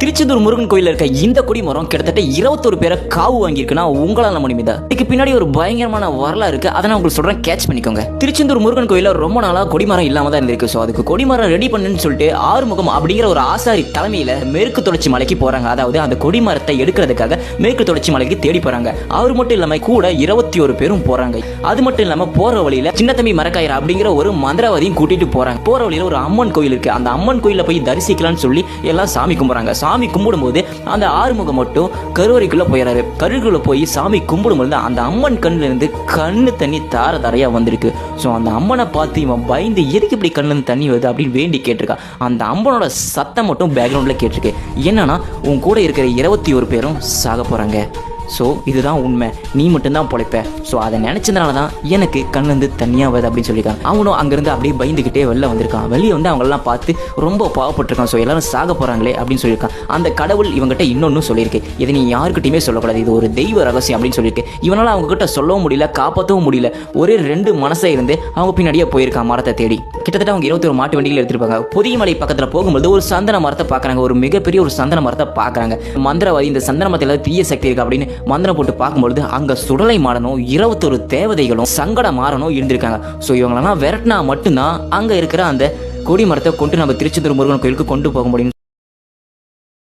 திருச்செந்தூர் முருகன் கோயில்ல இருக்க இந்த கொடிமரம் கிட்டத்தட்ட இருபத்தொரு பேரை காவு வாங்கியிருக்குன்னா உங்களால முடியுதா இதுக்கு பின்னாடி ஒரு பயங்கரமான வரலாறு இருக்கு. அதை நான் உங்களுக்கு சொல்றேன். கேட்ச் பண்ணிக்கோங்க. திருச்செந்தூர் முருகன் கோயிலில் ரொம்ப நாளா கொடிமரம் இல்லாம தான் இருந்திருக்கு. ஸோ அதுக்கு கொடிமரம் ரெடி பண்ணுன்னு சொல்லிட்டு ஆறுமுகம் அப்படிங்கிற ஒரு ஆசாரி தலைமையில மேற்கு தொடர்ச்சி மலைக்கு போறாங்க. அதாவது அந்த கொடிமரத்தை எடுக்கிறதுக்காக மேற்கு தொடர்ச்சி மலைக்கு தேடி போறாங்க. அவர் மட்டும் இல்லாம கூட இருபத்தி ஒரு பேரும் போறாங்க. அது மட்டும் இல்லாம போற வழியில சின்னத்தம்பி மரக்காயர் அப்படிங்கிற ஒரு மந்திரவாதியும் கூட்டிட்டு போறாங்க. போற வழியில ஒரு அம்மன் கோயில் இருக்கு. அந்த அம்மன் கோயில போய் தரிசிக்கலாம்னு சொல்லி எல்லாம் சாமி கும்பிடுறாங்க. சாமி கும்பிடும்போது அந்த ஆறுமுகம் மட்டும் கருவறைக்குள்ளே போயிடறாரு கருவறைக்குள்ளே போய் சாமி கும்பிடும்போது அந்த அம்மன் கண்ணிலிருந்து கண்ணு தண்ணி தார தாரையாக வந்திருக்கு. ஸோ அந்த அம்மனை பார்த்து இவன் பயந்து எதுக்கு இப்படி கண்ணுலேருந்து தண்ணி வருது அப்படின்னு வேண்டி கேட்டிருக்கா. அந்த அம்மனோட சத்தம் மட்டும் பேக்ரவுண்டில் கேட்டிருக்கு. என்னன்னா உன் கூட இருக்கிற இருபத்தி ஒரு பேரும் சாக போகிறாங்க ஸோ இதுதான் உண்மை. நீ மட்டும்தான் பொழைப்ப. ஸோ அதை நினச்சதுனால தான் எனக்கு கண்ணிலேருந்து தனியாக வருது அப்படின்னு சொல்லியிருக்காங்க. அவனும் அங்கேருந்து அப்படியே பயந்துக்கிட்டே வெளில வந்திருக்கான். வெளியே வந்து அவங்களெல்லாம் பார்த்து ரொம்ப பாவப்பட்டிருக்கான். ஸோ எல்லாரும் சாக போகிறாங்களே அப்படின்னு சொல்லியிருக்கான். அந்த கடவுள் இவங்ககிட்ட இன்னொன்று சொல்லியிருக்கு. இதை நீ யாருக்கிட்டையுமே சொல்லக்கூடாது. இது ஒரு தெய்வ ரகசியம் அப்படின்னு சொல்லியிருக்கு. இவனால் அவங்ககிட்ட சொல்லவும் முடியல காப்பாற்றவும் முடியல. ஒரே ரெண்டு மனசை இருந்து அவங்க பின்னாடியே போயிருக்கான் மரத்தை தேடி. கிட்டத்தட்ட அவங்க இருபத்தி ஒரு மாட்டு எடுத்துருப்பாங்க. புதிய புதியமலை பக்கத்தில் போகும்போது ஒரு சந்தன மரத்தை பார்க்குறாங்க. ஒரு மிகப்பெரிய ஒரு சந்தன மரத்தை பார்க்குறாங்க. மந்திரவாதி இந்த சந்தன மரத்தில் தீய சக்தி இருக்கு அப்படின்னு மந்திரம் போட்டு பார்க்கும்பொழுது அங்கே சுடலை மாடனும் இருபத்தொரு தேவதைகளும் சங்கட மாறனும் இருந்திருக்காங்க. ஸோ இவங்களெல்லாம் விரட்டினா மட்டும்தான் அங்கே இருக்கிற அந்த கொடி மரத்தை கொண்டு நம்ம திருச்செந்தூர் முருகன் கோயிலுக்கு கொண்டு போக முடியும்.